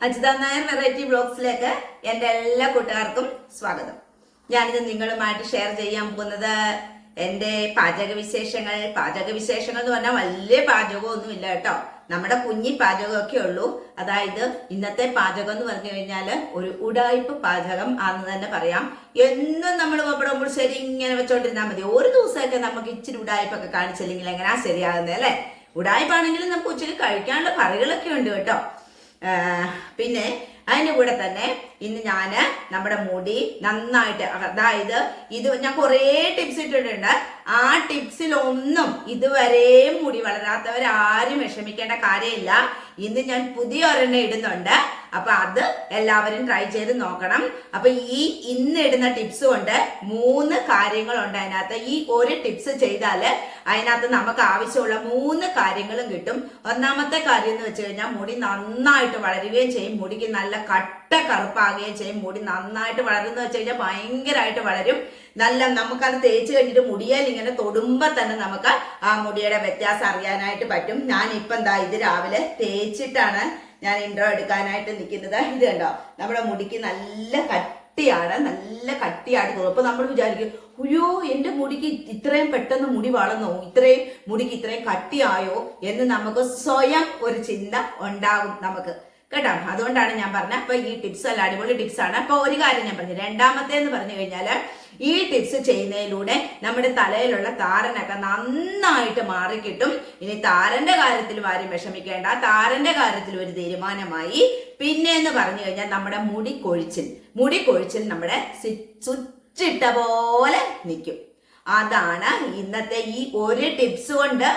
Ajitha Nair variety ബ്ലോഗ്സിലേക്ക് എന്റെ എല്ലാ കൂട്ടുകാർക്കും സ്വാഗതം. ഞാനിത് നിങ്ങളുമായിട്ട് ഷെയർ ചെയ്യാൻ പോകുന്നത് എന്റെ പാചക വിശേഷങ്ങൾ പാചക വിശേഷങ്ങൾ എന്ന് പറഞ്ഞാൽ വലിയ പാചകമൊന്നും ഇല്ല കേട്ടോ. നമ്മുടെ കുഞ്ഞി പാചകമൊക്കെ ഉള്ളൂ. അതായത് ഇന്നത്തെ പാചകം എന്ന് പറഞ്ഞു കഴിഞ്ഞാൽ ഒരു ഉടായ്പ പാചകം ആണെന്ന് തന്നെ പറയാം. എന്നും നമ്മൾ പപ്പടം ശരി ഇങ്ങനെ വെച്ചോണ്ടിരുന്നാൽ മതി. ഒരു ദിവസമൊക്കെ നമുക്ക് ഇച്ചിരി ഉടായ്പൊക്കെ കാണിച്ചില്ലെങ്കിൽ എങ്ങനെയാ ശരിയാകുന്നത് അല്ലേ? ഉടായ്പാണെങ്കിലും നമുക്ക് ഉച്ചയ്ക്ക് കഴിക്കാനുള്ള കറികളൊക്കെ ഉണ്ട് കേട്ടോ. പിന്നെ അതിന്റെ കൂടെ തന്നെ ഇന്ന് ഞാൻ നമ്മുടെ മുടി നന്നായിട്ട് അതായത് ഇത് ഞാൻ കുറേ ടിപ്സ് ഇട്ടിട്ടുണ്ട്. ആ ടിപ്സിലൊന്നും ഇതുവരെയും മുടി വളരാത്തവരാരും വിഷമിക്കേണ്ട കാര്യമില്ല. ഇന്ന് ഞാൻ പുതിയ ഒരെണ്ണം ഇടുന്നുണ്ട്. അപ്പൊ അത് എല്ലാവരും ട്രൈ ചെയ്ത് നോക്കണം. അപ്പൊ ഈ ഇന്ന് ഇടുന്ന ടിപ്സ് കൊണ്ട് മൂന്ന് കാര്യങ്ങളുണ്ട് അതിനകത്ത്. ഈ ഒരു ടിപ്സ് ചെയ്താൽ അതിനകത്ത് നമുക്ക് ആവശ്യമുള്ള മൂന്ന് കാര്യങ്ങളും കിട്ടും. ഒന്നാമത്തെ കാര്യം എന്ന് വെച്ച് കഴിഞ്ഞാൽ മുടി നന്നായിട്ട് വളരുകയും ചെയ്യും. മുടിക്ക് നല്ല കട്ട കറുപ്പാകുകയും ചെയ്യും. മുടി നന്നായിട്ട് വളരുന്ന വെച്ച് കഴിഞ്ഞാൽ ഭയങ്കരമായിട്ട് വളരും. നല്ല നമുക്കത് തേച്ച് കഴിഞ്ഞിട്ട് മുടിയാൽ ഇങ്ങനെ തൊടുമ്പോ തന്നെ നമുക്ക് ആ മുടിയുടെ വ്യത്യാസം അറിയാനായിട്ട് പറ്റും. ഞാൻ ഇപ്പൊ എന്താ ഇത് രാവിലെ തേച്ചിട്ടാണ് ഞാൻ ഇൻട്രോ എടുക്കാനായിട്ട് നിൽക്കുന്നത്. ഇത് കണ്ടോ? നമ്മുടെ മുടിക്ക് നല്ല കട്ടിയാണ് നല്ല കട്ടിയായിട്ട് തോന്നും. നമ്മൾ വിചാരിക്കും അയ്യോ എന്റെ മുടിക്ക് ഇത്രയും പെട്ടെന്ന് മുടി വളർന്നോ? ഇത്രയും മുടിക്ക് ഇത്രയും കട്ടിയായോ? എന്ന് നമുക്ക് സ്വയം ഒരു ചിന്ത ഉണ്ടാകും നമുക്ക്. കേട്ടോ? അതുകൊണ്ടാണ് ഞാൻ പറഞ്ഞത്. അപ്പൊ ഈ ടിപ്സ് അല്ല അടിപൊളി ടിപ്സ് ആണ്. അപ്പൊ ഒരു കാര്യം ഞാൻ പറഞ്ഞു. രണ്ടാമത്തെ എന്ന് പറഞ്ഞു കഴിഞ്ഞാൽ ഈ ടിപ്സ് ചെയ്യുന്നതിലൂടെ നമ്മുടെ തലയിലുള്ള താരനൊക്കെ നന്നായിട്ട് മാറിക്കിട്ടും. ഇനി താരന്റെ കാര്യത്തിൽ ആരും വിഷമിക്കേണ്ട. താരന്റെ കാര്യത്തിൽ ഒരു തീരുമാനമായി. പിന്നെ എന്ന് പറഞ്ഞു കഴിഞ്ഞാൽ നമ്മുടെ മുടി കൊഴിച്ചിൽ. മുടി കൊഴിച്ചിൽ നമ്മുടെ ചുറ്റിട്ട പോലെ നിൽക്കും അതാണ് ഇന്നത്തെ ഈ ഒരു ടിപ്സ് കൊണ്ട്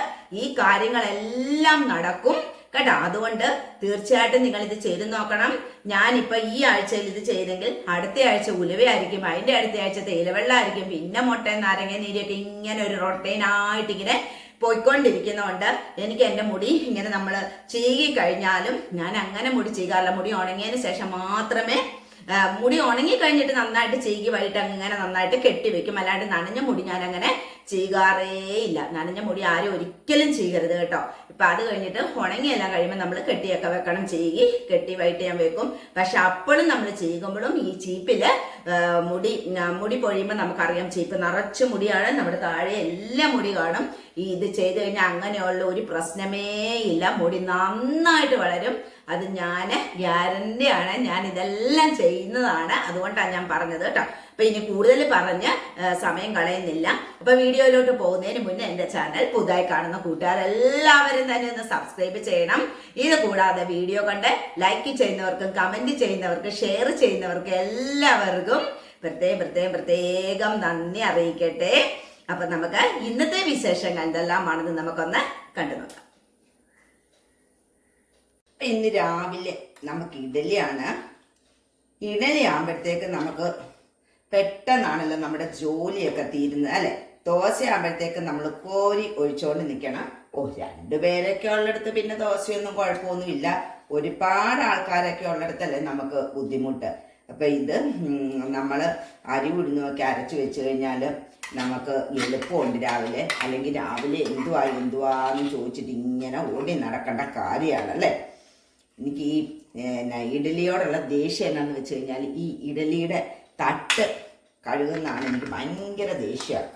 ഈ കാര്യങ്ങളെല്ലാം നടക്കും. കേട്ടോ അതുകൊണ്ട് തീർച്ചയായിട്ടും നിങ്ങൾ ഇത് ചെയ്തു നോക്കണം. ഞാനിപ്പോ ഈ ആഴ്ചയിൽ ഇത് ചെയ്തെങ്കിൽ അടുത്ത ആഴ്ച ഉലുവയായിരിക്കും അതിന്റെ അടുത്ത ആഴ്ച തേയിലവെള്ളമായിരിക്കും പിന്നെ മുട്ടയും നാരങ്ങ നീരൊക്കെ ഇങ്ങനെ ഒരു റൊട്ടൈനായിട്ട് ഇങ്ങനെ പോയിക്കൊണ്ടിരിക്കുന്നതുകൊണ്ട് എനിക്ക് എന്റെ മുടി ഇങ്ങനെ നമ്മൾ ചീകി കഴിഞ്ഞാലും ഞാൻ അങ്ങനെ മുടി ചീകാറില്ല. മുടി ഉണങ്ങിയതിന് ശേഷം മാത്രമേ മുടി ഉണങ്ങി കഴിഞ്ഞിട്ട് നന്നായിട്ട് ചീകി വൈകിട്ട് അങ്ങനെ നന്നായിട്ട് കെട്ടിവെക്കും അല്ലാണ്ട് നനഞ്ഞ മുടി ഞാൻ അങ്ങനെ ചീകാറേ ഇല്ല നനഞ്ഞ മുടി ആരും ഒരിക്കലും ചെയ്യരുത് കേട്ടോ. ഇപ്പൊ അത് കഴിഞ്ഞിട്ട് ഉണങ്ങിയെല്ലാം കഴിയുമ്പോൾ നമ്മൾ കെട്ടിയൊക്കെ വെക്കണം. ചെയ്യുക കെട്ടി വൈകിട്ട് ഞാൻ വെക്കും. പക്ഷെ അപ്പോഴും നമ്മൾ ചെയ്യുമ്പോഴും ഈ ചീപ്പിൽ മുടി മുടി പൊഴിയുമ്പോൾ നമുക്കറിയാം ചീപ്പ് നിറച്ച് മുടിയാണ്. നമ്മുടെ താഴെ എല്ലാം മുടി കാണും. ഈ ഇത് ചെയ്ത് കഴിഞ്ഞാൽ അങ്ങനെയുള്ള ഒരു പ്രശ്നമേ ഇല്ല. മുടി നന്നായിട്ട് വളരും. അത് ഞാൻ ഗ്യാരണ്ടിയാണ് ഞാൻ ഇതെല്ലാം ചെയ്യുന്നതാണ്. അതുകൊണ്ടാണ് ഞാൻ പറഞ്ഞത് കേട്ടോ. അപ്പൊ ഇനി കൂടുതൽ പറഞ്ഞ് സമയം കളയുന്നില്ല. അപ്പൊ വീഡിയോയിലോട്ട് പോകുന്നതിന് മുന്നേ എന്റെ ചാനൽ പുതുതായി കാണുന്ന കൂട്ടുകാരെല്ലാവരും തന്നെ ഒന്ന് സബ്സ്ക്രൈബ് ചെയ്യണം. ഇത് കൂടാതെ വീഡിയോ കണ്ട് ലൈക്ക് ചെയ്യുന്നവർക്കും കമന്റ് ചെയ്യുന്നവർക്കും ഷെയർ ചെയ്യുന്നവർക്കും എല്ലാവർക്കും പ്രത്യേകം പ്രത്യേകം പ്രത്യേകം നന്ദി അറിയിക്കട്ടെ. അപ്പൊ നമുക്ക് ഇന്നത്തെ വിശേഷങ്ങൾ എന്തെല്ലാമാണെന്ന് നമുക്കൊന്ന് കണ്ടു നോക്കാം ഇന്ന് രാവിലെ നമുക്ക് ഇഡലിയാണ്. ഇഡലി ആകുമ്പോഴത്തേക്ക് നമുക്ക് പെട്ടെന്നാണല്ലോ നമ്മുടെ ജോലിയൊക്കെ തീരുന്നത് അല്ലേ? ദോശ ആകുമ്പോഴത്തേക്ക് നമ്മൾ കോരി ഒഴിച്ചുകൊണ്ട് നിൽക്കണം ഓ രണ്ടുപേരൊക്കെ ഉള്ളിടത്ത് പിന്നെ ദോശയൊന്നും കുഴപ്പമൊന്നുമില്ല. ഒരുപാട് ആൾക്കാരൊക്കെ ഉള്ളിടത്തല്ലേ നമുക്ക് ബുദ്ധിമുട്ട്. അപ്പൊ ഇത് നമ്മൾ അരി ഉഴുന്നൊക്കെ അരച്ചു വെച്ച് കഴിഞ്ഞാൽ നമുക്ക് എളുപ്പമുണ്ട് രാവിലെ. അല്ലെങ്കിൽ രാവിലെ എന്തുവാ എന്തുവാന്ന് ചോദിച്ചിട്ട് ഇങ്ങനെ ഓടി നടക്കേണ്ട കാര്യമാണ് അല്ലേ എനിക്ക് ഈ ഇഡലിയോടുള്ള ദേഷ്യം എന്നാന്ന് വെച്ച് കഴിഞ്ഞാൽ ഈ ഇഡലിയുടെ തട്ട് കഴുകുന്നതാണ് എനിക്ക് ഭയങ്കര ദേഷ്യമാണ്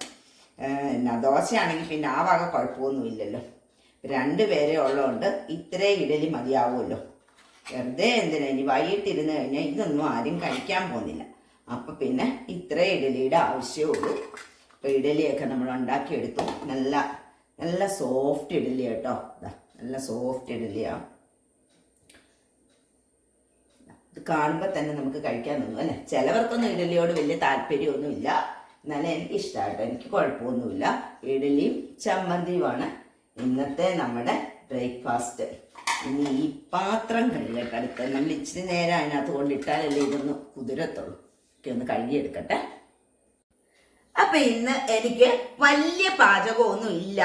എന്നാ ദോശയാണെങ്കിൽ പിന്നെ ആ വക കുഴപ്പമൊന്നുമില്ലല്ലോ. രണ്ട് പേരെ ഉള്ളതുകൊണ്ട് ഇത്രേ ഇഡലി മതിയാവുമല്ലോ. വെറുതെ എന്തിനാ ഇനി വൈകിട്ടിരുന്ന് കഴിഞ്ഞാൽ ഇതൊന്നും ആരും കഴിക്കാൻ പോകുന്നില്ല. അപ്പം പിന്നെ ഇത്ര ഇഡലിയുടെ ആവശ്യമുള്ളൂ അപ്പോൾ ഇഡലിയൊക്കെ നമ്മൾ ഉണ്ടാക്കിയെടുത്തു. നല്ല നല്ല സോഫ്റ്റ് ഇഡലി കേട്ടോ നല്ല സോഫ്റ്റ് ഇഡലിയാണ് ഇത് കാണുമ്പോൾ തന്നെ നമുക്ക് കഴിക്കാൻ തോന്നും അല്ലേ? ചിലവർക്കൊന്നും ഇഡലിയോട് വലിയ താല്പര്യമൊന്നുമില്ല. എന്നാലും എനിക്ക് ഇഷ്ടമായിട്ടോ എനിക്ക് കുഴപ്പമൊന്നുമില്ല. ഇഡലിയും ചമ്മന്തിയുമാണ് ഇന്നത്തെ നമ്മുടെ ബ്രേക്ക്ഫാസ്റ്റ് ഇനി ഈ പാത്രം കഴുകട്ടെ അടുത്ത്. നമ്മൾ ഇച്ചിരി നേരം അതിനകത്ത് കൊണ്ടിട്ടാലല്ലേ ഇതൊന്ന് കുതിരത്തുള്ളൂ. ഒക്കെ ഒന്ന് കഴുകിയെടുക്കട്ടെ. അപ്പൊ ഇന്ന് എനിക്ക് വലിയ പാചകമൊന്നും ഇല്ല.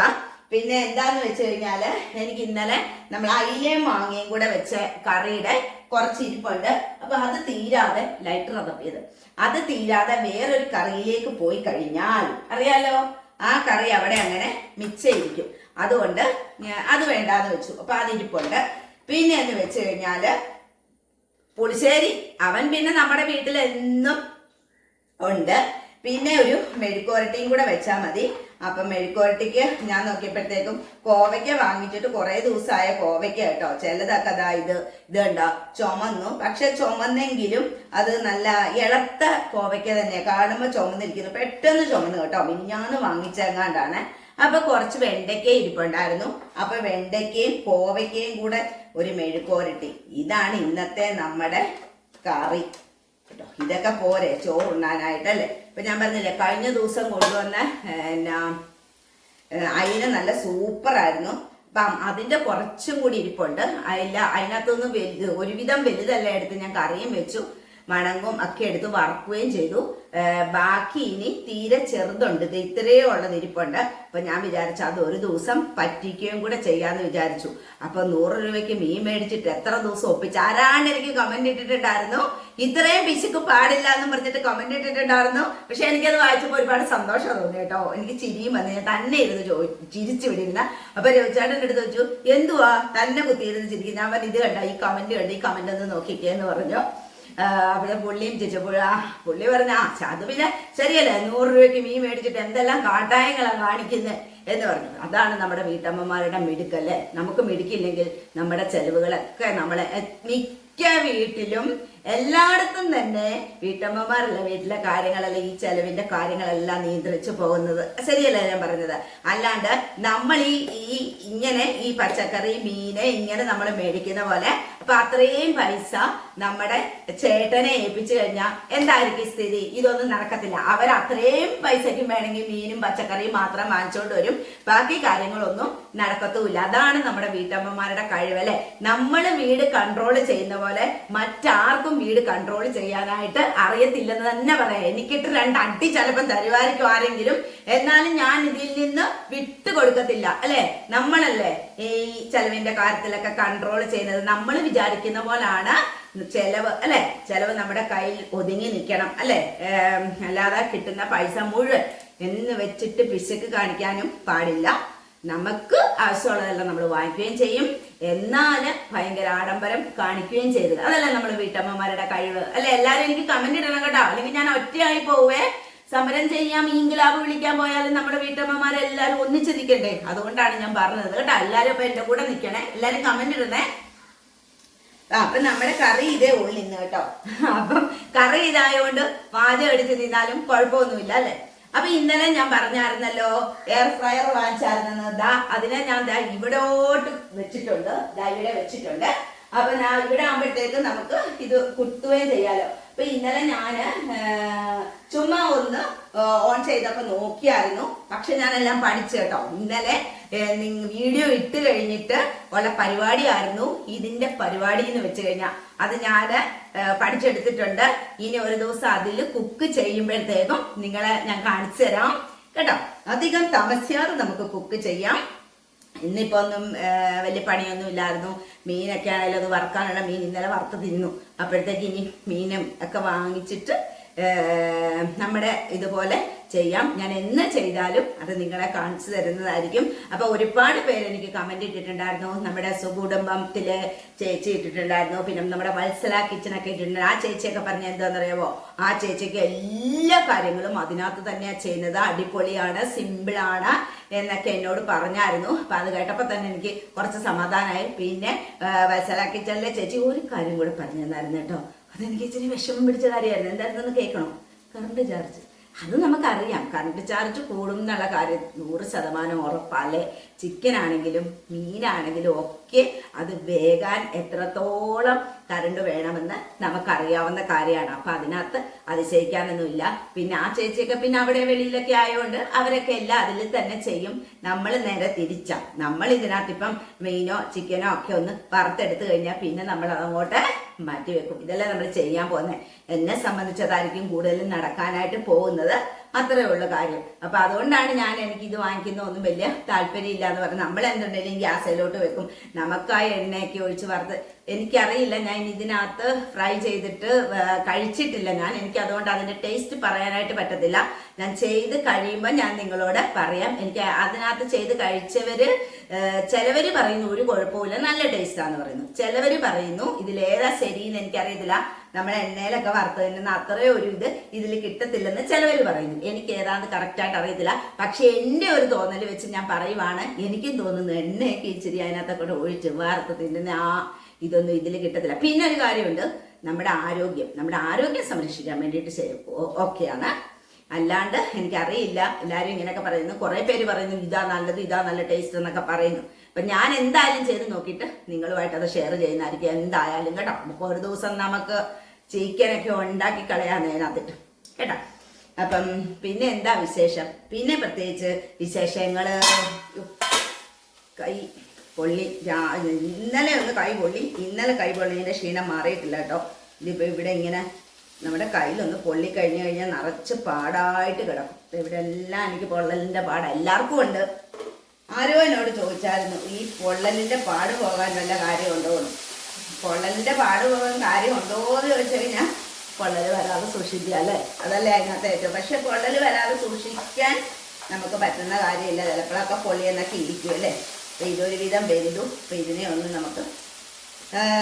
പിന്നെ എന്താന്ന് വെച്ച് കഴിഞ്ഞാൽ എനിക്ക് ഇന്നലെ നമ്മൾ അയിലയും മാങ്ങയും കൂടെ വെച്ച കറിയുടെ കുറച്ച് ഇരിപ്പുണ്ട്. അപ്പൊ അത് തീരാതെ ലൈറ്റർ അതപ്പിയത് അത് തീരാതെ വേറൊരു കറിയിലേക്ക് പോയി കഴിഞ്ഞാൽ അറിയാലോ? ആ കറി അവിടെ അങ്ങനെ മിച്ചയിരിക്കും അതുകൊണ്ട് അത് വേണ്ടാന്ന് വെച്ചു. അപ്പൊ അതിരിപ്പുണ്ട് പിന്നെ എന്ന് വെച്ച് കഴിഞ്ഞാൽ പുളിശ്ശേരി അവൻ പിന്നെ നമ്മുടെ വീട്ടിൽ എന്നും ഉണ്ട്. പിന്നെ ഒരു മെഴുക്കോരട്ടിയും കൂടെ വെച്ചാൽ മതി. അപ്പം മെഴുക്കുവരട്ടിക്ക് ഞാൻ നോക്കിയപ്പോഴത്തേക്കും കോവയ്ക്ക വാങ്ങിച്ചിട്ട് കുറേ ദിവസമായ കോവയ്ക്ക കേട്ടോ. ചിലതൊക്കെ അതാ ഇത് ഇത് കണ്ടോ ചുമന്നു. പക്ഷെ ചുമന്നെങ്കിലും അത് നല്ല ഇളത്ത കോവയ്ക്ക തന്നെ കാണുമ്പോൾ ചുമന്നിരിക്കുന്നു പെട്ടെന്ന് ചുമന്നു കേട്ടോ. മിഞ്ഞാന്ന് വാങ്ങിച്ചെങ്ങാണ്ടാണ്. അപ്പൊ കുറച്ച് വെണ്ടയ്ക്ക ഇരിപ്പുണ്ടായിരുന്നു. അപ്പൊ വെണ്ടയ്ക്കയും കോവയ്ക്കയും കൂടെ ഒരു മെഴുക്കോരട്ടി ഇതാണ് ഇന്നത്തെ നമ്മുടെ കറി. കേട്ടോ. ഇതൊക്കെ പോരെ ചോറുണ്ണാനായിട്ടല്ലേ? ഇപ്പൊ ഞാൻ പറഞ്ഞില്ലേ കഴിഞ്ഞ ദിവസം കൊണ്ടുവന്ന എന്നാ അയിന നല്ല സൂപ്പറായിരുന്നു. അപ്പം അതിന്റെ കുറച്ചും കൂടി ഇരിപ്പുണ്ട്. അയില അതിനകത്തുനിന്ന് വലുത് ഒരുവിധം വലുതല്ല എടുത്ത് ഞാൻ കറിയും വെച്ചു. മണങ്ങും ഒക്കെ എടുത്ത് വറക്കുകയും ചെയ്തു. ബാക്കി ഇനി തീരെ ചെറുതുണ്ട്. ഇത് ഇത്രയേ ഉള്ളത് ഇരിപ്പുണ്ട് അപ്പൊ ഞാൻ വിചാരിച്ചു അത് ഒരു ദിവസം പറ്റിക്കുകയും കൂടെ ചെയ്യാന്ന് വിചാരിച്ചു. അപ്പൊ നൂറ് രൂപയ്ക്ക് മീൻ മേടിച്ചിട്ട് എത്ര ദിവസം ഒപ്പിച്ച് ആരാണ് എനിക്ക് കമന്റ് ഇട്ടിട്ടുണ്ടായിരുന്നു? ഇത്രയും പിശുക്ക് പാടില്ല എന്ന് പറഞ്ഞിട്ട് കമന്റ് ഇട്ടിട്ടുണ്ടായിരുന്നു. പക്ഷെ എനിക്കത് വായിച്ചപ്പോൾ ഒരുപാട് സന്തോഷം തോന്നി കേട്ടോ. എനിക്ക് ചിരിയും വന്നു. ഞാൻ തന്നെ ഇരുന്ന് ചോ ചിരിച്ചു വിടില്ല അപ്പൊ രവിചാട്ടന്റെ അടുത്ത് വെച്ചു എന്തുവാ? തന്നെ കുത്തിയിരുന്ന് ചിരിക്കും? ഞാൻ പറഞ്ഞു ഇത് കണ്ട? ഈ കമന്റ് കണ്ട്? ഈ കമന്റ് ഒന്ന് നോക്കിക്കേന്ന് പറഞ്ഞു. അവിടെ പുള്ളിയും ചോദിച്ചപ്പോൾ ആ പുള്ളി പറഞ്ഞ ആ അത് പിന്നെ ശരിയല്ലേ? നൂറ് രൂപയ്ക്ക് മീൻ മേടിച്ചിട്ട് എന്തെല്ലാം കാട്ടായങ്ങളാണ് കാണിക്കുന്നത് എന്ന് പറഞ്ഞു അതാണ് നമ്മുടെ വീട്ടമ്മമാരുടെ മിടുക്കല്ലേ? നമുക്ക് മിടുക്കില്ലെങ്കിൽ നമ്മുടെ ചെലവുകളൊക്കെ നമ്മളെ മിക്ക വീട്ടിലും എല്ലായിടത്തും തന്നെ വീട്ടമ്മമാരല്ല വീട്ടിലെ കാര്യങ്ങളല്ല ഈ ചെലവിന്റെ കാര്യങ്ങളെല്ലാം നിയന്ത്രിച്ചു പോകുന്നത്? ശരിയല്ലേ ഞാൻ പറഞ്ഞത്? അല്ലാണ്ട് നമ്മൾ ഈ ഈ ഇങ്ങനെ ഈ പച്ചക്കറി മീന് ഇങ്ങനെ നമ്മൾ മേടിക്കുന്ന പോലെ അപ്പൊ അത്രയും പൈസ നമ്മുടെ ചേട്ടനെ ഏൽപ്പിച്ചു കഴിഞ്ഞാൽ എന്തായിരിക്കും സ്ഥിതി? ഇതൊന്നും നടക്കത്തില്ല. അവർ അത്രയും പൈസയ്ക്കും വേണമെങ്കിൽ മീനും പച്ചക്കറിയും മാത്രം വാങ്ങിച്ചുകൊണ്ട് വരും. ബാക്കി കാര്യങ്ങളൊന്നും നടക്കത്തുമില്ല. അതാണ് നമ്മുടെ വീട്ടമ്മമാരുടെ കഴിവ് അല്ലെ? നമ്മൾ വീട് കൺട്രോൾ ചെയ്യുന്ന പോലെ മറ്റാർക്കും വീട് കൺട്രോൾ ചെയ്യാനായിട്ട് അറിയത്തില്ലെന്ന് തന്നെ പറയാം. എനിക്കിട്ട് രണ്ട് അടി ചിലപ്പം തരുവായിരിക്കും ആരെങ്കിലും. എന്നാലും ഞാൻ ഇതിൽ നിന്ന് വിട്ടു കൊടുക്കത്തില്ല അല്ലെ? നമ്മളല്ലേ ഈ ചെലവിന്റെ കാര്യത്തിലൊക്കെ കൺട്രോൾ ചെയ്യുന്നത്? നമ്മൾ വിചാരിക്കുന്ന പോലാണ് ചെലവ് അല്ലെ? ചെലവ് നമ്മുടെ കയ്യിൽ ഒതുങ്ങി നിൽക്കണം അല്ലെ? അല്ലാതെ കിട്ടുന്ന പൈസ മുഴുവൻ എന്ന് വെച്ചിട്ട് പിശക്ക് കാണിക്കാനും പാടില്ല. നമുക്ക് ആവശ്യമുള്ളതെല്ലാം നമ്മൾ വാങ്ങിക്കുകയും ചെയ്യും. എന്നാൽ ഭയങ്കര ആഡംബരം കാണിക്കുകയും ചെയ്തത് അതല്ല നമ്മൾ വീട്ടമ്മമാരുടെ കഴിവ്? അല്ലെ? എല്ലാവരും എനിക്ക് കമന്റ് ഇടണം കേട്ടോ. അല്ലെങ്കിൽ ഞാൻ ഒറ്റയായി പോവേ. സമരം ചെയ്യാം. ഇൻകിലാബ് വിളിക്കാൻ പോയാലും നമ്മുടെ വീട്ടമ്മമാരെല്ലാവരും ഒന്നിച്ച് നിൽക്കണ്ടേ? അതുകൊണ്ടാണ് ഞാൻ പറഞ്ഞത് കേട്ടോ. എല്ലാവരും ഇപ്പൊ എന്റെ കൂടെ നിൽക്കണേ. എല്ലാവരും കമന്റ് ഇടണേ. അപ്പൊ നമ്മുടെ കറി ഇതേ ഉള്ളിന്ന് കേട്ടോ. അപ്പം കറി ഇതായതുകൊണ്ട് വാചകം അടിച്ച് നിന്നാലും കുഴപ്പമൊന്നുമില്ല അല്ലെ? അപ്പൊ ഇന്നലെ ഞാൻ പറഞ്ഞായിരുന്നല്ലോ എയർ ഫ്രയർ വാങ്ങിച്ചായിരുന്നെന്ന്. ദാ അതിനെ ഞാൻ ദാ ഇവിടോട്ട് വെച്ചിട്ടുണ്ട്. ദാ ഇവിടെ വെച്ചിട്ടുണ്ട്. അപ്പൊ ഞാൻ ഇവിടെ ആകുമ്പോഴത്തേക്ക് നമുക്ക് ഇത് കുത്തുകയും ചെയ്യാലോ. അപ്പൊ ഇന്നലെ ഞാൻ ചുമ്മാ ഒന്ന് ഓൺ ചെയ്തപ്പോ നോക്കിയായിരുന്നു. പക്ഷെ ഞാനെല്ലാം പഠിച്ചു കേട്ടോ. ഇന്നലെ വീഡിയോ ഇട്ട് കഴിഞ്ഞിട്ട് ഉള്ള പരിപാടിയായിരുന്നു. ഇതിന്റെ പരിപാടി എന്ന് വെച്ച് കഴിഞ്ഞാൽ അത് ഞാൻ പഠിച്ചെടുത്തിട്ടുണ്ട്. ഇനി ഒരു ദിവസം അതിൽ കുക്ക് ചെയ്യുമ്പോഴത്തേക്കും നിങ്ങളെ ഞാൻ കാണിച്ചു തരാം. കേട്ടോ? അധികം താമസിയാതെ നമുക്ക് കുക്ക് ചെയ്യാം. ഇന്നിപ്പോ ഒന്നും വലിയ പണിയൊന്നും ഇല്ലായിരുന്നു. മീനൊക്കെ ആണെങ്കിലും അത് വറുക്കാനുള്ള മീൻ ഇന്നലെ വറുത്ത് തിന്നു. അപ്പോഴത്തേക്ക് ഇനി മീനും ഒക്കെ വാങ്ങിച്ചിട്ട് നമ്മുടെ ഇതുപോലെ ചെയ്യാം. ഞാൻ എന്ന് ചെയ്താലും അത് നിങ്ങളെ കാണിച്ചു തരുന്നതായിരിക്കും. അപ്പൊ ഒരുപാട് പേര് എനിക്ക് കമന്റ് ഇട്ടിട്ടുണ്ടായിരുന്നു. നമ്മുടെ സുകുടുംബത്തിൽ ചേച്ചി ഇട്ടിട്ടുണ്ടായിരുന്നു. പിന്നെ നമ്മുടെ വത്സല കിച്ചണൊക്കെ ഇട്ടിട്ടുണ്ട്. ആ ചേച്ചിയൊക്കെ പറഞ്ഞ എന്താണെന്നറിയാമോ ആ ചേച്ചിക്ക് എല്ലാ കാര്യങ്ങളും അതിനകത്ത് തന്നെയാണ് ചെയ്യുന്നത്. അടിപൊളിയാണ് സിമ്പിളാണ് എന്നൊക്കെ എന്നോട് പറഞ്ഞായിരുന്നു. അപ്പൊ അത് കേട്ടപ്പോ തന്നെ എനിക്ക് കുറച്ച് സമാധാനമായി പിന്നെ വത്സല കിച്ചണിലെ ചേച്ചി ഒരു കാര്യം കൂടെ പറഞ്ഞു തന്നായിരുന്നു കേട്ടോ. അതെനിക്ക് ഇച്ചിരി വിഷമം പിടിച്ച കാര്യമായിരുന്നു. എന്തായിരുന്നു കേൾക്കണോ? കറണ്ട് ചാർജ് അത് നമുക്കറിയാം. കറണ്ട് ചാർജ് കൂടും എന്നുള്ള കാര്യം നൂറ് ശതമാനം ഉറപ്പല്ലേ? ചിക്കൻ ആണെങ്കിലും മീനാണെങ്കിലും ഒക്കെ അത് വേകാൻ എത്രത്തോളം കറണ്ട് വേണമെന്ന് നമുക്കറിയാവുന്ന കാര്യമാണ്. അപ്പൊ അതിനകത്ത് അതിശയിക്കാനൊന്നുമില്ല. പിന്നെ ആ ചേച്ചിയൊക്കെ പിന്നെ അവിടെ വെളിയിലൊക്കെ ആയതുകൊണ്ട് അവരൊക്കെ എല്ലാം അതിൽ തന്നെ ചെയ്യും. നമ്മൾ നേരെ തിരിച്ചാം. നമ്മൾ ഇതിനകത്ത് ഇപ്പം മീനോ ചിക്കനോ ഒക്കെ ഒന്ന് വറുത്തെടുത്ത് കഴിഞ്ഞാൽ പിന്നെ നമ്മൾ അതങ്ങോട്ട് മാറ്റി വെക്കും ഇതെല്ലാം നമ്മൾ ചെയ്യാൻ പോകുന്നത്. എന്നെ സംബന്ധിച്ചതായിരിക്കും കൂടുതലും നടക്കാനായിട്ട് പോകുന്നത്. അത്രേ ഉള്ളൂ കാര്യം. അപ്പൊ അതുകൊണ്ടാണ് ഞാൻ എനിക്ക് ഇത് വാങ്ങിക്കുന്ന ഒന്നും വലിയ താല്പര്യമില്ല എന്ന് പറഞ്ഞ് നമ്മൾ എന്തുണ്ടെങ്കിലും ഗ്യാസിലോട്ട് വെക്കും. നമുക്ക് എണ്ണയൊക്കെ ഒഴിച്ച് വറുത്ത് എനിക്കറിയില്ല. ഞാൻ ഇതിനകത്ത് ഫ്രൈ ചെയ്തിട്ട് കഴിച്ചിട്ടില്ല ഞാൻ. എനിക്ക് അതുകൊണ്ട് അതിന്റെ ടേസ്റ്റ് പറയാനായിട്ട് പറ്റത്തില്ല. ഞാൻ ചെയ്ത് കഴിയുമ്പോൾ ഞാൻ നിങ്ങളോട് പറയാം. എനിക്ക് അതിനകത്ത് ചെയ്ത് കഴിച്ചവര് ചിലവര് പറയുന്നു ഒരു കുഴപ്പമില്ല നല്ല ടേസ്റ്റാന്ന് പറയുന്നു. ചിലവർ പറയുന്നു ഇതിലേതാ ശരിയെന്ന് എനിക്കറിയത്തില്ല. നമ്മൾ എണ്ണയിലൊക്കെ വറുത്തതിന് അത്രയും ഒരു ഇത് ഇതിൽ കിട്ടത്തില്ലെന്ന് ചിലവർ പറയുന്നു. എനിക്ക് ഏതാണ്ട് കറക്റ്റായിട്ട് അറിയത്തില്ല. പക്ഷെ എന്റെ ഒരു തോന്നൽ വെച്ച് ഞാൻ പറയുവാണ് എനിക്കും തോന്നുന്നു എണ്ണയൊക്കെ ഇച്ചിരി അതിനകത്തൊക്കെ ഒഴിച്ച് വറുത്ത് തിന്നുന്ന ആ ഇതൊന്നും ഇതിൽ കിട്ടത്തില്ല. പിന്നെ ഒരു കാര്യമുണ്ട് നമ്മുടെ ആരോഗ്യം. നമ്മുടെ ആരോഗ്യം സംരക്ഷിക്കാൻ വേണ്ടിയിട്ട് ഓക്കെയാണ്. അല്ലാണ്ട് എനിക്കറിയില്ല. എല്ലാവരും ഇങ്ങനെയൊക്കെ പറയുന്നു. കുറേ പേര് പറയുന്നു ഇതാ നല്ലത് ഇതാ നല്ല ടേസ്റ്റ് എന്നൊക്കെ പറയുന്നു. അപ്പം ഞാൻ എന്തായാലും ചെയ്ത് നോക്കിയിട്ട് നിങ്ങളുമായിട്ട് അത് ഷെയർ ചെയ്യുന്നതായിരിക്കും. എന്തായാലും കേട്ടോ. നമുക്ക് ഒരു ദിവസം നമുക്ക് ചിക്കനൊക്കെ ഉണ്ടാക്കി കളയാന്ന് അതിനകത്തിട്ട്. കേട്ടോ. അപ്പം പിന്നെ എന്താ വിശേഷം? പിന്നെ പ്രത്യേകിച്ച് വിശേഷങ്ങൾ. കൈ പൊള്ളി. ഇന്നലെ ഒന്ന് കൈ പൊള്ളി. ഇന്നലെ കൈ പൊള്ളിന്റെ ക്ഷീണം മാറിയിട്ടില്ല കേട്ടോ. ഇതിപ്പോ ഇവിടെ ഇങ്ങനെ നമ്മുടെ കയ്യിലൊന്ന് പൊള്ളി കഴിഞ്ഞു കഴിഞ്ഞാൽ നിറച്ച് പാടായിട്ട് കിടക്കും. ഇവിടെ എല്ലാം എനിക്ക് പൊള്ളലിന്റെ പാട് എല്ലാവർക്കും ഉണ്ട്. ആരോ എന്നോട് ചോദിച്ചായിരുന്നു ഈ പൊള്ളലിന്റെ പാട് പോകാൻ വല്ല കാര്യമുണ്ടോ? എന്ന്. പൊള്ളലിന്റെ പാട് പോകാൻ കാര്യമുണ്ടോ എന്ന് ചോദിച്ചു കഴിഞ്ഞാൽ പൊള്ളൽ വരാതെ സൂക്ഷിക്കുക അല്ലേ? അതല്ലേ അതിനകത്ത് ഏറ്റവും. പക്ഷെ പൊള്ളൽ വരാതെ സൂക്ഷിക്കാൻ നമുക്ക് പറ്റുന്ന കാര്യമില്ല. ചിലപ്പോഴൊക്കെ പൊള്ളിയെന്നൊക്കെ ഇരിക്കും അല്ലേ? അപ്പം ഇതൊരു വിധം വലുതും അപ്പം ഇതിനെ ഒന്ന് നമുക്ക്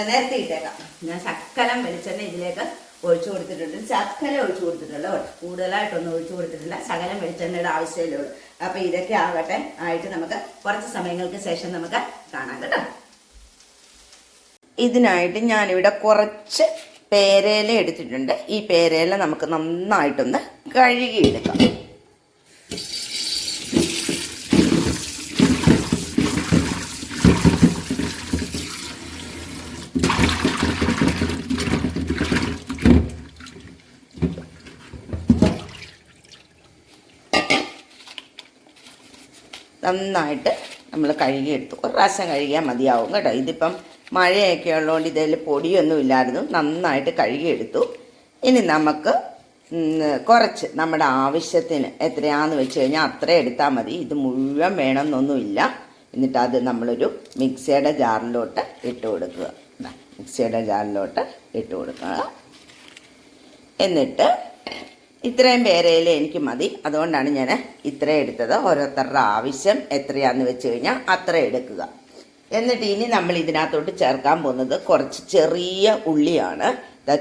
നേരത്തെ ഇട്ടേക്കാം ഞാൻ സക്കലം വെളിച്ചെണ്ണ ഇതിലേക്ക് ഒഴിച്ചു കൊടുത്തിട്ടുണ്ട്. ശർക്കര ഒഴിച്ചു കൊടുത്തിട്ടുള്ളൂ കൂടുതലായിട്ടൊന്നും ഒഴിച്ചു കൊടുത്തിട്ടില്ല. ശകലം വെളിച്ചെണ്ണയുടെ ആവശ്യമല്ലേ ഉള്ളൂ. അപ്പം ഇതൊക്കെ ആവട്ടെ ആയിട്ട് നമുക്ക് കുറച്ച് സമയങ്ങൾക്ക് ശേഷം നമുക്ക് കാണാം കേട്ടോ. ഇതിനായിട്ട് ഞാനിവിടെ കുറച്ച് പേരേല എടുത്തിട്ടുണ്ട്. ഈ പേരേല നമുക്ക് നന്നായിട്ടൊന്ന് കഴുകിയെടുക്കാം. നന്നായിട്ട് നമ്മൾ കഴുകിയെടുത്തു. ഒരു പ്രാവശ്യം കഴുകിയാൽ മതിയാവും കേട്ടോ. ഇതിപ്പം മഴയൊക്കെ ഉള്ളതുകൊണ്ട് ഇതിൽ പൊടിയൊന്നും ഇല്ലായിരുന്നു. നന്നായിട്ട് കഴുകിയെടുത്തു. ഇനി നമുക്ക് കുറച്ച് നമ്മുടെ ആവശ്യത്തിന് എത്രയാന്ന് വെച്ച് കഴിഞ്ഞാൽ അത്ര എടുത്താൽ മതി. ഇത് മുഴുവൻ വേണമെന്നൊന്നുമില്ല. എന്നിട്ട് അത് നമ്മളൊരു മിക്സിയുടെ ജാറിലോട്ട് ഇട്ട് കൊടുക്കുക. മിക്സിയുടെ ജാറിലോട്ട് ഇട്ട് കൊടുക്കുക. എന്നിട്ട് ഇത്രയും പേരയിൽ എനിക്ക് മതി. അതുകൊണ്ടാണ് ഞാൻ ഇത്ര എടുത്തത്. ഓരോരുത്തരുടെ ആവശ്യം എത്രയാന്ന് വെച്ച് കഴിഞ്ഞാൽ അത്ര എടുക്കുക. എന്നിട്ട് ഇനി നമ്മൾ ഇതിനകത്തോട്ട് ചേർക്കാൻ പോകുന്നത് കുറച്ച് ചെറിയ ഉള്ളിയാണ്.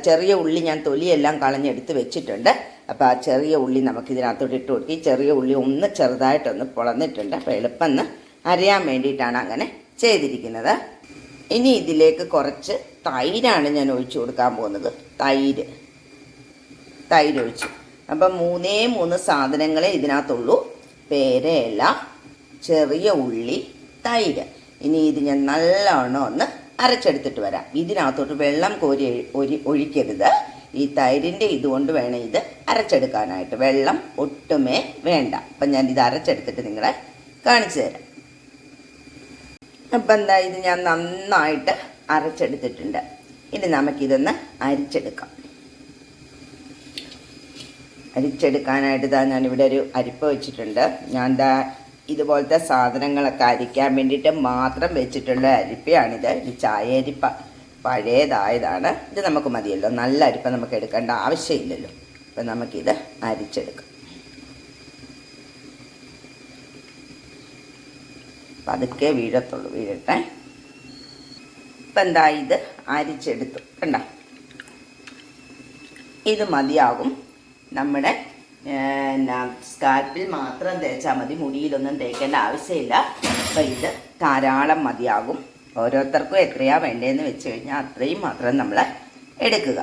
ചെറിയ ഉള്ളി ഞാൻ തൊലിയെല്ലാം കളഞ്ഞെടുത്ത് വെച്ചിട്ടുണ്ട്. അപ്പോൾ ആ ചെറിയ ഉള്ളി നമുക്ക് ഇതിനകത്തോട്ട് ഇട്ട് കൊടുക്കും. ചെറിയ ഉള്ളി ഒന്ന് ചെറുതായിട്ടൊന്ന് പൊളന്നിട്ടുണ്ട്. അപ്പോൾ എളുപ്പമെന്ന് അറിയാൻ വേണ്ടിയിട്ടാണ് അങ്ങനെ ചെയ്തിരിക്കുന്നത്. ഇനി ഇതിലേക്ക് കുറച്ച് തൈരാണ് ഞാൻ ഒഴിച്ചു കൊടുക്കാൻ പോകുന്നത്. തൈര്. തൈര് ഒഴിച്ചു. അപ്പം മൂന്നേ മൂന്ന് സാധനങ്ങളെ ഇതിനകത്തുള്ളൂ. പേരയില ചെറിയ ഉള്ളി തൈര്. ഇനി ഇത് ഞാൻ നല്ലോണം ഒന്ന് അരച്ചെടുത്തിട്ട് വരാം. ഇതിനകത്തോട്ട് വെള്ളം കോരി ഒഴി ഒഴിക്കരുത്. ഈ തൈരിന്റെ ഇതുകൊണ്ട് വേണം ഇത് അരച്ചെടുക്കാനായിട്ട്. വെള്ളം ഒട്ടുമേ വേണ്ട. അപ്പം ഞാൻ ഇത് അരച്ചെടുത്തിട്ട് നിങ്ങളെ കാണിച്ചു തരാം. അപ്പം എന്താ ഇത് ഞാൻ നന്നായിട്ട് അരച്ചെടുത്തിട്ടുണ്ട്. ഇനി നമുക്കിതൊന്ന് അരിച്ചെടുക്കാം. അരിച്ചെടുക്കാനായിട്ട് ഇതാ ഞാനിവിടെ ഒരു അരിപ്പ വെച്ചിട്ടുണ്ട്. ഞാൻ ദാ ഇതുപോലത്തെ സാധനങ്ങളൊക്കെ അരിക്കാൻ വേണ്ടിയിട്ട് മാത്രം വെച്ചിട്ടുള്ള അരിപ്പയാണിത്. ഈ ചായ അരിപ്പ പഴയതായതാണ്. ഇത് നമുക്ക് മതിയല്ലോ. നല്ല അരിപ്പ നമുക്ക് എടുക്കേണ്ട ആവശ്യമില്ലല്ലോ. അപ്പം നമുക്കിത് അരിച്ചെടുക്കാം. പതുക്കെ വീഴത്തുള്ളൂ വീഴട്ടെ. ഇപ്പം എന്താ ഇത്? അരിച്ചെടുത്തു. കണ്ട? ഇത് മതിയാകും. നമ്മുടെ സ്കാൽപ്പിൽ മാത്രം തേച്ചാൽ മതി മുടിയിലൊന്നും തേക്കേണ്ട ആവശ്യമില്ല. അപ്പം ഇത് ധാരാളം മതിയാകും. ഓരോരുത്തർക്കും എത്രയാ വേണ്ടതെന്ന് വെച്ച് കഴിഞ്ഞാൽ അത്രയും മാത്രം നമ്മൾ എടുക്കുക.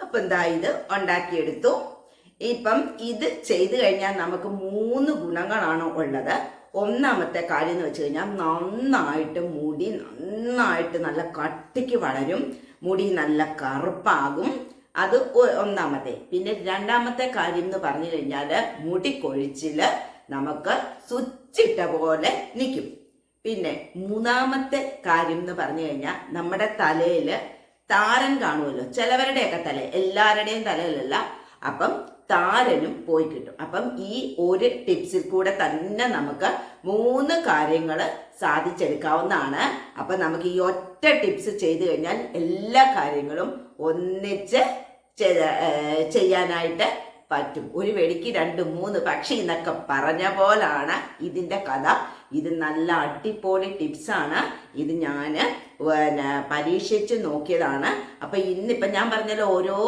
അപ്പം എന്താ ഇത്? ഉണ്ടാക്കിയെടുത്തു. ഇപ്പം ഇത് ചെയ്തു കഴിഞ്ഞാൽ നമുക്ക് മൂന്ന് ഗുണങ്ങളാണ് ഉള്ളത്. ഒന്നാമത്തെ കാര്യം എന്ന് വെച്ച് കഴിഞ്ഞാൽ നന്നായിട്ട് മുടി നന്നായിട്ട് നല്ല കട്ടിക്ക് വളരും. മുടി നല്ല കറുപ്പാകും. അത് ഒന്നാമത്തെ. പിന്നെ രണ്ടാമത്തെ കാര്യം എന്ന് പറഞ്ഞു കഴിഞ്ഞാൽ മുടി നമുക്ക് സ്വിച്ചിട്ട പോലെ നിൽക്കും പിന്നെ മൂന്നാമത്തെ കാര്യം എന്ന് പറഞ്ഞു കഴിഞ്ഞാൽ നമ്മുടെ തലയിൽ താരൻ കാണുമല്ലോ. ചിലവരുടെയൊക്കെ തല എല്ലാവരുടെയും തലയിലല്ല. അപ്പം താരനും പോയി കിട്ടും. അപ്പം ഈ ഒരു ടിപ്സിൽ കൂടെ തന്നെ നമുക്ക് മൂന്ന് കാര്യങ്ങൾ സാധിച്ചെടുക്കാവുന്നതാണ്. അപ്പം നമുക്ക് ഈ ഒറ്റ ടിപ്സ് ചെയ്തു കഴിഞ്ഞാൽ എല്ലാ കാര്യങ്ങളും ഒന്നിച്ച് ചെയ്യാനായിട്ട് പറ്റും. ഒരു വെടിക്ക് രണ്ട് മൂന്ന് പക്ഷി എന്നൊക്കെ പറഞ്ഞ പോലാണ് ഇതിന്റെ കഥ. ഇത് നല്ല അടിപൊളി ടിപ്സാണ് ഇത് ഞാൻ പിന്നെ പരീക്ഷിച്ച് നോക്കിയതാണ്. അപ്പൊ ഇന്നിപ്പം ഞാൻ പറഞ്ഞല്ലോ ഓരോ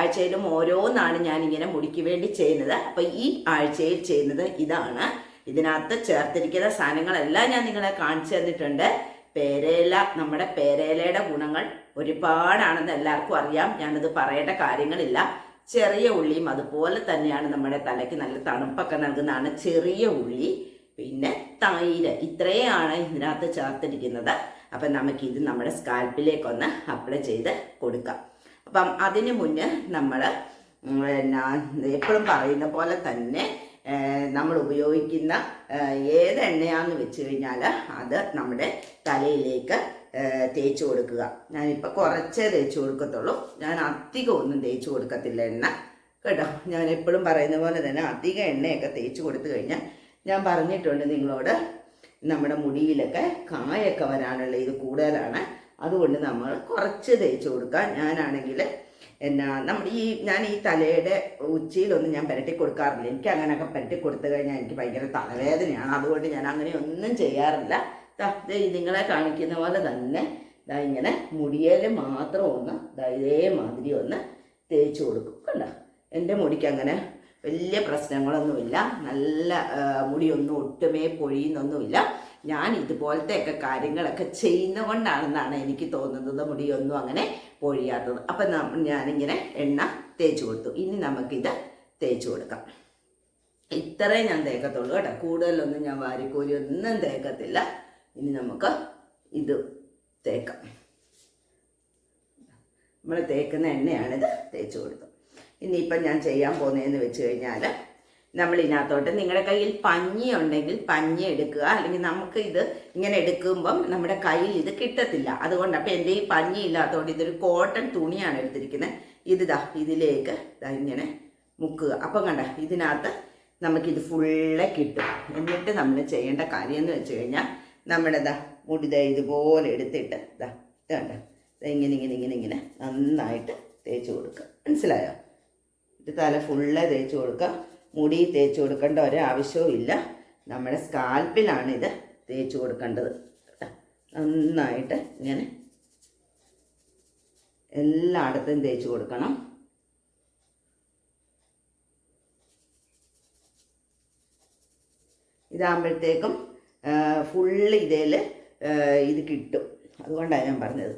ആഴ്ചയിലും ഓരോന്നാണ് ഞാൻ ഇങ്ങനെ മുടിക്ക് വേണ്ടി ചെയ്യുന്നത്. അപ്പൊ ഈ ആഴ്ചയിൽ ചെയ്യുന്നത് ഇതാണ്. ഇതിനകത്ത് ചേർത്തിരിക്കുന്ന സാധനങ്ങളെല്ലാം ഞാൻ നിങ്ങളെ കാണിച്ചു തന്നിട്ടുണ്ട്. പേരേല നമ്മുടെ പേരേലയുടെ ഗുണങ്ങൾ ഒരുപാടാണെന്ന് എല്ലാവർക്കും അറിയാം. ഞാനത് പറയേണ്ട കാര്യങ്ങളില്ല. ചെറിയ ഉള്ളിയും അതുപോലെ തന്നെയാണ് നമ്മുടെ തലയ്ക്ക് നല്ല തണുപ്പൊക്കെ നൽകുന്നതാണ് ചെറിയ ഉള്ളി. പിന്നെ തൈര്. ഇത്രയാണ് ഇതിനകത്ത് ചേർത്തിരിക്കുന്നത്. അപ്പം ഇത് നമ്മുടെ സ്കാൽപ്പിലേക്കൊന്ന് അപ്ലൈ ചെയ്ത് കൊടുക്കാം. അപ്പം അതിന് മുന്നേ നമ്മൾ പിന്നെ എപ്പോഴും പറയുന്ന പോലെ തന്നെ നമ്മൾ ഉപയോഗിക്കുന്ന ഏത് എണ്ണയാന്ന് വെച്ച് കഴിഞ്ഞാൽ അത് നമ്മുടെ തലയിലേക്ക് തേച്ച് കൊടുക്കുക. ഞാനിപ്പോൾ കുറച്ചേ തേച്ച് കൊടുക്കത്തുള്ളൂ. ഞാൻ അധികം ഒന്നും തേച്ച് കൊടുക്കത്തില്ല എണ്ണ. കേട്ടോ? ഞാൻ എപ്പോഴും പറയുന്ന പോലെ തന്നെ അധികം എണ്ണയൊക്കെ തേച്ച് കൊടുത്തു കഴിഞ്ഞാൽ ഞാൻ പറഞ്ഞിട്ടുണ്ട് നിങ്ങളോട്. നമ്മുടെ മുടിയിലൊക്കെ കായൊക്കെ വരാനുള്ള ഇത് കൂടുതലാണ്. അതുകൊണ്ട് നമ്മൾ കുറച്ച് തേച്ച് കൊടുക്കുക ഞാനാണെങ്കിൽ എന്നാ നമ്മുടെ ഈ ഞാൻ ഈ തലയുടെ ഉച്ചയിലൊന്നും ഞാൻ പുരട്ടി കൊടുക്കാറില്ല. എനിക്ക് അങ്ങനെയൊക്കെ പുരട്ടി കൊടുത്തു കഴിഞ്ഞാൽ എനിക്ക് ഭയങ്കര തലവേദനയാണ്. അതുകൊണ്ട് ഞാൻ അങ്ങനെ ഒന്നും ചെയ്യാറില്ല. നിങ്ങളെ കാണിക്കുന്ന പോലെ തന്നെ ദാ ഇങ്ങനെ മുടിയേൽ മാത്രം ഒന്ന് ദാ ഇതേമാതിരി ഒന്ന് തേച്ച് കൊടുക്കും. കണ്ടോ? എന്റെ മുടിക്ക് അങ്ങനെ വലിയ പ്രശ്നങ്ങളൊന്നുമില്ല. നല്ല മുടിയൊന്നും ഒട്ടുമേ പൊഴിയുന്നൊന്നുമില്ല. ഞാൻ ഇതുപോലത്തെയൊക്കെ കാര്യങ്ങളൊക്കെ ചെയ്യുന്നതുകൊണ്ടാണെന്നാണ് എനിക്ക് തോന്നുന്നത് മുടിയൊന്നും അങ്ങനെ പൊഴിയാത്തത്. അപ്പം ഞാനിങ്ങനെ എണ്ണ തേച്ച് കൊടുത്തു. ഇനി നമുക്കിത് തേച്ച് കൊടുക്കാം. ഇത്രേ ഞാൻ തേക്കത്തുള്ളൂ കേട്ടോ. കൂടുതലൊന്നും ഞാൻ വാരിക്കോരി ഒന്നും തേക്കത്തില്ല. ഇനി നമുക്ക് ഇത് തേക്കാം. നമ്മൾ തേക്കുന്ന എണ്ണയാണിത്. തേച്ച് കൊടുത്തു. ഇനിയിപ്പം ഞാൻ ചെയ്യാൻ പോകുന്നതെന്ന് വെച്ച് കഴിഞ്ഞാൽ നമ്മൾ ഇതിനകത്തോട്ട് നിങ്ങളുടെ കയ്യിൽ പഞ്ഞി ഉണ്ടെങ്കിൽ പഞ്ഞി എടുക്കുക. അല്ലെങ്കിൽ നമുക്ക് ഇത് ഇങ്ങനെ എടുക്കുമ്പം നമ്മുടെ കയ്യിൽ ഇത് കിട്ടത്തില്ല. അതുകൊണ്ട് അപ്പം എന്റെ ഈ പഞ്ഞി ഇല്ലാത്തതുകൊണ്ട് ഇതൊരു കോട്ടൺ തുണിയാണ് എടുത്തിരിക്കുന്നത്. ഇത് ദാ ഇതിലേക്ക് ദാ ഇങ്ങനെ മുക്കുക. അപ്പം കണ്ട ഇതിനകത്ത് നമുക്കിത് ഫുള്ള് കിട്ടും. എന്നിട്ട് നമ്മൾ ചെയ്യേണ്ട കാര്യം എന്ന് വെച്ച് കഴിഞ്ഞാൽ നമ്മുടെ ദാ മുടി ഇതുപോലെ എടുത്തിട്ട് ദാ ഇത് കണ്ട ഇങ്ങനെ ഇങ്ങനെ ഇങ്ങനെ ഇങ്ങനെ നന്നായിട്ട് തേച്ച് കൊടുക്കുക. മനസ്സിലായോ? ഇത് തല ഫുള്ള് തേച്ച് കൊടുക്കുക മുടി തേച്ച് കൊടുക്കേണ്ട ഒരാവശ്യവും ഇല്ല. നമ്മുടെ സ്കാൽപ്പിലാണ് ഇത് തേച്ച് കൊടുക്കേണ്ടത്. നന്നായിട്ട് ഇങ്ങനെ എല്ലായിടത്തും തേച്ച് കൊടുക്കണം. ഇതാകുമ്പോഴത്തേക്കും ഫുള്ള് ഇതേൽ ഇത് കിട്ടും. അതുകൊണ്ടാണ് ഞാൻ പറഞ്ഞത്.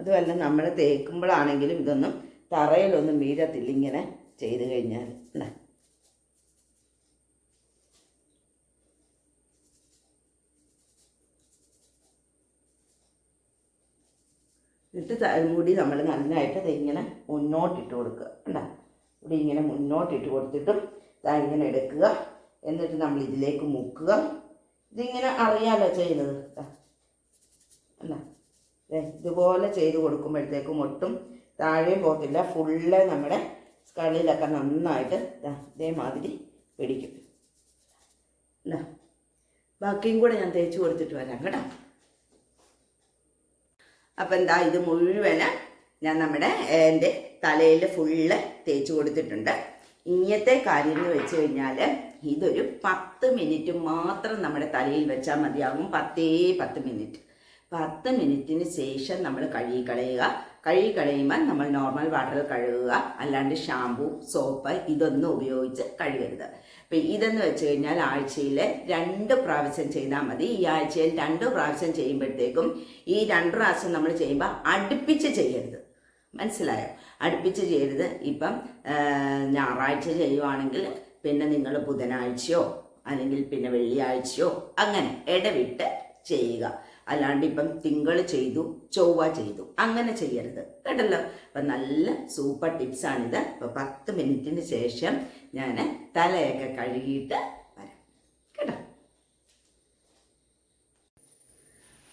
അതുമല്ല നമ്മൾ തേക്കുമ്പോഴാണെങ്കിലും ഇതൊന്നും തറയിലൊന്നും വീഴത്തില്ല. ഇങ്ങനെ ചെയ്ത് കഴിഞ്ഞാൽ ഇതാ. എന്നിട്ട് കൂടി നമ്മൾ നന്നായിട്ട് ഇങ്ങനെ മുന്നോട്ടിട്ട് കൊടുക്കുക കണ്ടോ ഇവിടെ ഇങ്ങനെ മുന്നോട്ടിട്ട് കൊടുത്തിട്ടും ദാ ഇങ്ങനെ എടുക്കുക. എന്നിട്ട് നമ്മൾ ഇതിലേക്ക് മുക്കുക. ഇതിങ്ങനെ അറിയാലോ ചെയ്യുന്നത് ദാ. ഇതുപോലെ ചെയ്ത് കൊടുക്കുമ്പോഴത്തേക്കും ഒട്ടും താഴെയും പോകത്തില്ല. ഫുള്ള് നമ്മുടെ സ്കളിലൊക്കെ നന്നായിട്ട് ഇതേമാതിരി പിടിക്കും. അല്ല ബാക്കിയും കൂടെ ഞാൻ തേച്ച് കൊടുത്തിട്ട് വരാം കേട്ടോ. അപ്പം എന്താ ഇത് മുഴുവൻ ഞാൻ നമ്മുടെ എന്റെ തലയിൽ ഫുള്ള് തേച്ച് കൊടുത്തിട്ടുണ്ട്. ഇങ്ങനത്തെ കാര്യം എന്ന് വെച്ച് കഴിഞ്ഞാൽ ഇതൊരു പത്ത് മിനിറ്റ് മാത്രം നമ്മുടെ തലയിൽ വെച്ചാൽ മതിയാകും പത്തേ പത്ത് മിനിറ്റ് പത്ത് മിനിറ്റിന് ശേഷം നമ്മൾ കഴുകി കളയുക. കഴുകി കളയുമ്പോൾ നമ്മൾ നോർമൽ വാട്ടറിൽ കഴുകുക. അല്ലാണ്ട് ഷാമ്പു സോപ്പ് ഇതൊന്നും ഉപയോഗിച്ച് കഴുകരുത്. അപ്പം ഇതെന്ന് വെച്ച് കഴിഞ്ഞാൽ ആഴ്ചയിൽ രണ്ട് പ്രാവശ്യം ചെയ്താൽ മതി. ഈ ആഴ്ചയിൽ രണ്ട് പ്രാവശ്യം ചെയ്യുമ്പോഴത്തേക്കും ഈ രണ്ട് പ്രാവശ്യം നമ്മൾ ചെയ്യുമ്പോൾ അടുപ്പിച്ച് ചെയ്യരുത്. മനസ്സിലായോ? അടുപ്പിച്ച് ചെയ്യരുത്. ഇപ്പം ഞായറാഴ്ച ചെയ്യുവാണെങ്കിൽ പിന്നെ നിങ്ങൾ ബുധനാഴ്ചയോ അല്ലെങ്കിൽ പിന്നെ വെള്ളിയാഴ്ചയോ അങ്ങനെ ഇടവിട്ട് ചെയ്യുക. അല്ലാണ്ട് ഇപ്പം തിങ്കൾ ചെയ്തു ചൊവ്വ ചെയ്തു. അങ്ങനെ ചെയ്യരുത്. കേട്ടല്ലോ? അപ്പം നല്ല സൂപ്പർ ടിപ്സാണിത്. അപ്പോൾ പത്ത് മിനിറ്റിന് ശേഷം ഞാൻ തലയൊക്കെ കഴുകിയിട്ട് വരാം. കേട്ടോ?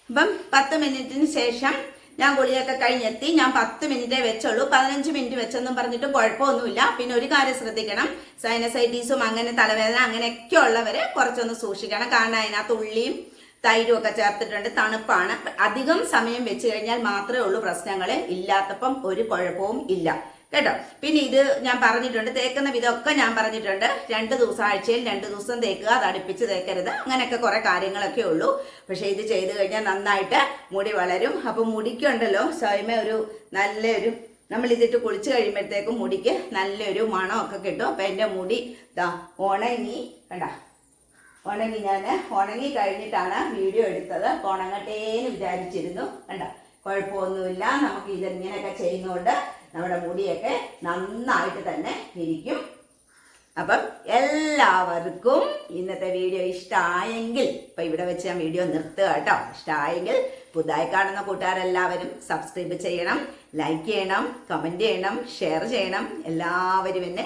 അപ്പം പത്ത് മിനിറ്റിന് ശേഷം ഞാൻ ഗുളിയൊക്കെ കഴിഞ്ഞെത്തി. ഞാൻ പത്ത് മിനിറ്റേ വെച്ചുള്ളൂ പതിനഞ്ച് മിനിറ്റ് വെച്ചെന്നും പറഞ്ഞിട്ട് കുഴപ്പമൊന്നുമില്ല. പിന്നെ ഒരു കാര്യം ശ്രദ്ധിക്കണം. സൈനസൈറ്റീസും അങ്ങനെ തലവേദന അങ്ങനെയൊക്കെ ഉള്ളവരെ കുറച്ചൊന്ന് സൂക്ഷിക്കണം. കാരണം അതിനകത്ത് ഉള്ളിയും തൈരും ഒക്കെ ചേർത്തിട്ടുണ്ട് തണുപ്പാണ്. അധികം സമയം വെച്ച് കഴിഞ്ഞാൽ മാത്രമേ ഉള്ളൂ പ്രശ്നങ്ങൾ ഇല്ലാത്തപ്പം ഒരു കുഴപ്പവും ഇല്ല. കേട്ടോ? പിന്നെ ഇത് ഞാൻ പറഞ്ഞിട്ടുണ്ട് തേക്കുന്ന വിധമൊക്കെ ഞാൻ പറഞ്ഞിട്ടുണ്ട്. രണ്ട് ദിവസം ആഴ്ചയിൽ രണ്ട് ദിവസം തേക്കുക അത് അടുപ്പിച്ച് തേക്കരുത്. അങ്ങനെയൊക്കെ കുറെ കാര്യങ്ങളൊക്കെ ഉള്ളൂ. പക്ഷേ ഇത് ചെയ്തു കഴിഞ്ഞാൽ നന്നായിട്ട് മുടി വളരും. അപ്പൊ മുടിക്കുണ്ടല്ലോ സ്വയമേ ഒരു നല്ലൊരു നമ്മൾ ഇതിട്ട് കുളിച്ച് കഴിയുമ്പോഴത്തേക്കും മുടിക്ക് നല്ലൊരു മണമൊക്കെ കിട്ടും. അപ്പൊ എന്റെ മുടി ദാ ഉണങ്ങി കണ്ട? ഉണങ്ങി ഞാൻ ഉണങ്ങി കഴിഞ്ഞിട്ടാണ് വീഡിയോ എടുത്തത്. അപ്പോൾ ഉണങ്ങട്ടേന്ന് വിചാരിച്ചിരുന്നു. കണ്ട? കുഴപ്പമൊന്നുമില്ല. നമുക്ക് ഇതെങ്ങനെയൊക്കെ ചെയ്യുന്നതുകൊണ്ട് നമ്മുടെ മുടിയൊക്കെ നന്നായിട്ട് തന്നെ ഇരിക്കും. അപ്പം എല്ലാവർക്കും ഇന്നത്തെ വീഡിയോ ഇഷ്ടമായെങ്കിൽ ഇപ്പം ഇവിടെ വെച്ച് ഞാൻ വീഡിയോ നിർത്തുക കേട്ടോ. ഇഷ്ടമായെങ്കിൽ പുതുതായി കാണുന്ന കൂട്ടുകാരെല്ലാവരും സബ്സ്ക്രൈബ് ചെയ്യണം ലൈക്ക് ചെയ്യണം കമന്റ് ചെയ്യണം ഷെയർ ചെയ്യണം. എല്ലാവരും എന്നെ